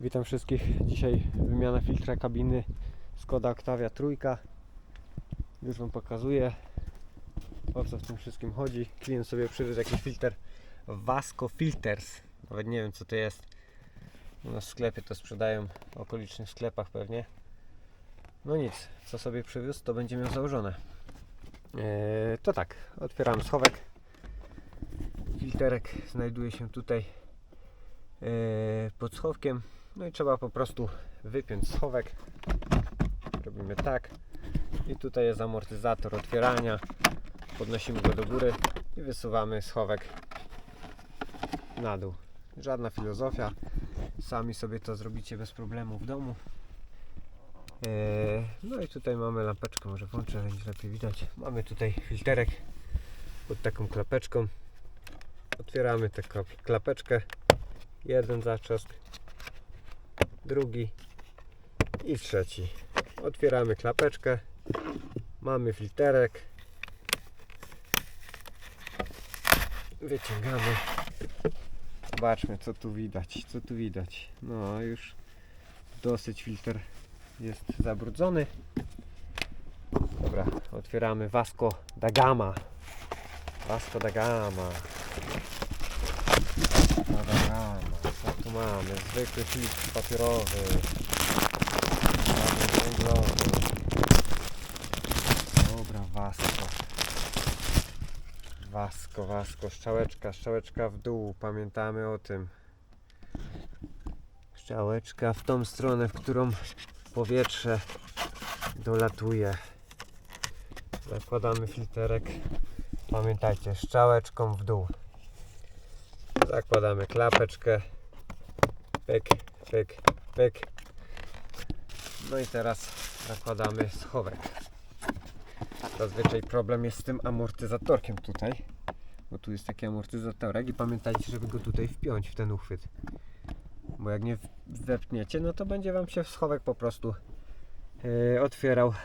Witam wszystkich. Dzisiaj wymiana filtra kabiny Skoda Octavia trójka. Już Wam pokazuję o co w tym wszystkim chodzi. Klient sobie przywiózł jakiś filtr Vasco Filters. Nawet nie wiem co to jest. U nas w sklepie to sprzedają w okolicznych sklepach pewnie. No nic, co sobie przywiózł to będzie miał założone. Eee, to tak, otwieramy schowek. Filterek znajduje się tutaj e, pod schowkiem. No i trzeba po prostu wypiąć schowek. Robimy tak. I tutaj jest amortyzator otwierania. Podnosimy go do góry i wysuwamy schowek na dół. Żadna filozofia. Sami sobie to zrobicie bez problemu w domu. E, No i tutaj mamy lampeczkę, może włączę, będzie lepiej widać. Mamy tutaj filterek pod taką klapeczką. Otwieramy tę klap- klapeczkę. Jeden zatrzask, drugi i trzeci. Otwieramy klapeczkę. Mamy filterek. Wyciągamy. Zobaczmy co tu widać. Co tu widać? No już dosyć filtr jest zabrudzony. Dobra, otwieramy Vasco da Gama. Vasco da Gama. Vasco da Gama. Co tu mamy? Zwykły filtr papierowy. Żaden węglowy. Dobra, Vasco. Vasco, Vasco. Strzałeczka, strzałeczka w dół. Pamiętamy o tym. Strzałeczka w tą stronę, w którą powietrze dolatuje. Zakładamy filterek. Pamiętajcie, strzałeczką w dół. Zakładamy klapeczkę. Pyk, pyk, pyk. No i teraz zakładamy schowek. Zazwyczaj problem jest z tym amortyzatorkiem tutaj. Bo tu jest taki amortyzatorek i pamiętajcie, żeby go tutaj wpiąć w ten uchwyt. Bo jak nie wepniecie, no to będzie Wam się schowek po prostu e, otwierał w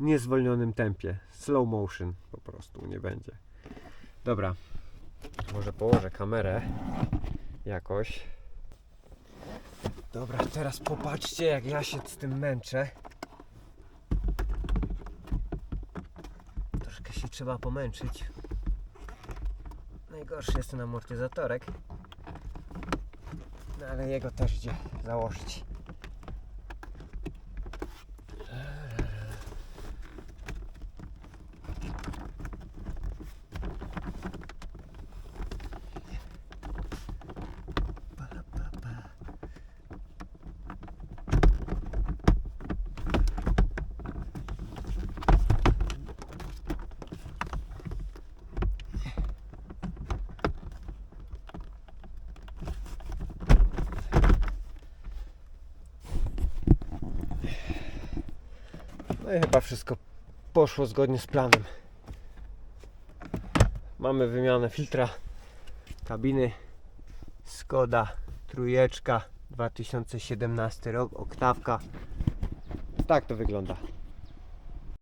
niezwolnionym tempie. Slow motion po prostu nie będzie. Dobra, może położę kamerę jakoś. Dobra, teraz popatrzcie jak ja się z tym męczę. Troszkę się trzeba pomęczyć. Najgorszy jest ten amortyzatorek. No ale jego też idzie założyć. No i chyba wszystko poszło zgodnie z planem. Mamy wymianę filtra kabiny Skoda trójeczka 2017 rok, oktawka. Tak to wygląda.